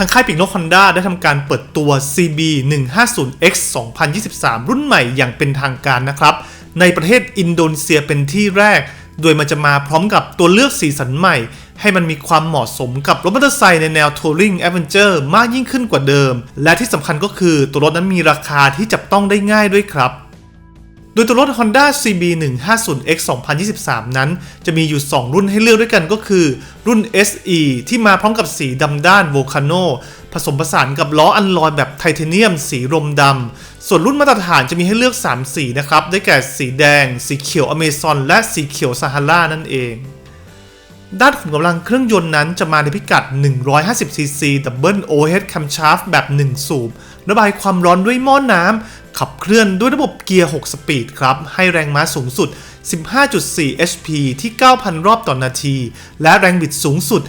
ทางค่ายปีกนกฮอนด้าได้ทำการเปิดตัว CB 150X 2023 รุ่นใหม่อย่างเป็นทางการนะครับ ในประเทศอินโดนีเซียเป็นที่แรก โดยมันจะมาพร้อมกับตัวเลือกสีสันใหม่ ให้มันมีความเหมาะสมกับรถมอเตอร์ไซค์ในแนว Touring Adventure มากยิ่งขึ้นกว่าเดิม และที่สำคัญก็คือตัวรถนั้นมีราคาที่จับต้องได้ง่ายด้วยครับ ดยตัวรถ Honda CB 150X 2023 นั้น จะมีอยู่ 2 รุ่นให้เลือกด้วยกันก็คือ รุ่น SE ที่มาพร้อมกับสีดำด้าน Volcano ผสมผสานกับล้ออันลอยแบบไทเทเนียม สีรมดำ ส่วนรุ่นมาตรฐานจะมีให้เลือก 3 สีนะครับ ได้แก่สีแดง สีเขียวอเมซอนและสีเขียวซาฮารานั่นเองด้านขุมกำลังเครื่องยนต์นั้นจะมาในพิกัด 150cc Double Overhead Camshaft แบบ 1 สูบ ระบายความร้อนด้วยหม้อน้ำ ขับเคลื่อนด้วยระบบเกียร์ 6 สปีดครับ ให้แรงม้าสูงสุด 15.4 HP ที่ 9,000 รอบต่อนาที และแรงบิดสูงสุด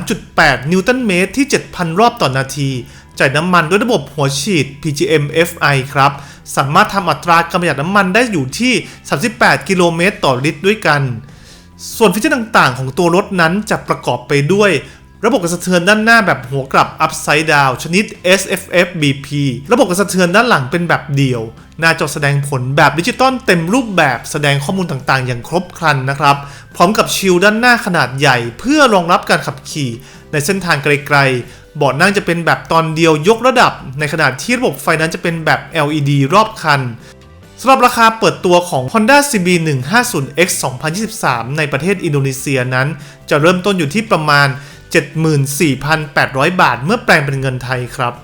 13.8 นิวตันเมตรที่ 7,000 รอบต่อนาทีจ่ายน้ำมันด้วยระบบหัวฉีด PGM FI ครับ สามารถทำอัตราการประหยัดน้ำมันได้อยู่ที่ 38 กิโลเมตรต่อลิตรด้วยกัน ส่วนฟีเจอร์ต่างๆ ของตัวรถนั้นจะประกอบไปด้วย ระบบกระสะเทือนด้านหน้าแบบหัวกลับ Upside Down ชนิด SFF BP ระบบกระสะเทือนด้านหลังเป็นแบบเดี่ยว หน้าจอแสดงผลแบบดิจิตอลเต็มรูปแบบแสดงข้อมูลต่างๆ อย่างครบครันนะครับ พร้อมกับชิลด้านหน้าขนาดใหญ่ เพื่อรองรับการขับขี่ในเส้นทางไกลๆเบาะนั่งจะเป็นแบบตอนเดียวยกระดับ ในขณะที่ระบบไฟนั้นจะเป็นแบบ LED รอบคันสำหรับราคาเปิดตัวของ Honda CB 150X 2023 ในประเทศอินโดนีเซียนั้น จะเริ่มต้นอยู่ที่ประมาณ 74,800 บาท เมื่อแปลงเป็นเงินไทยครับ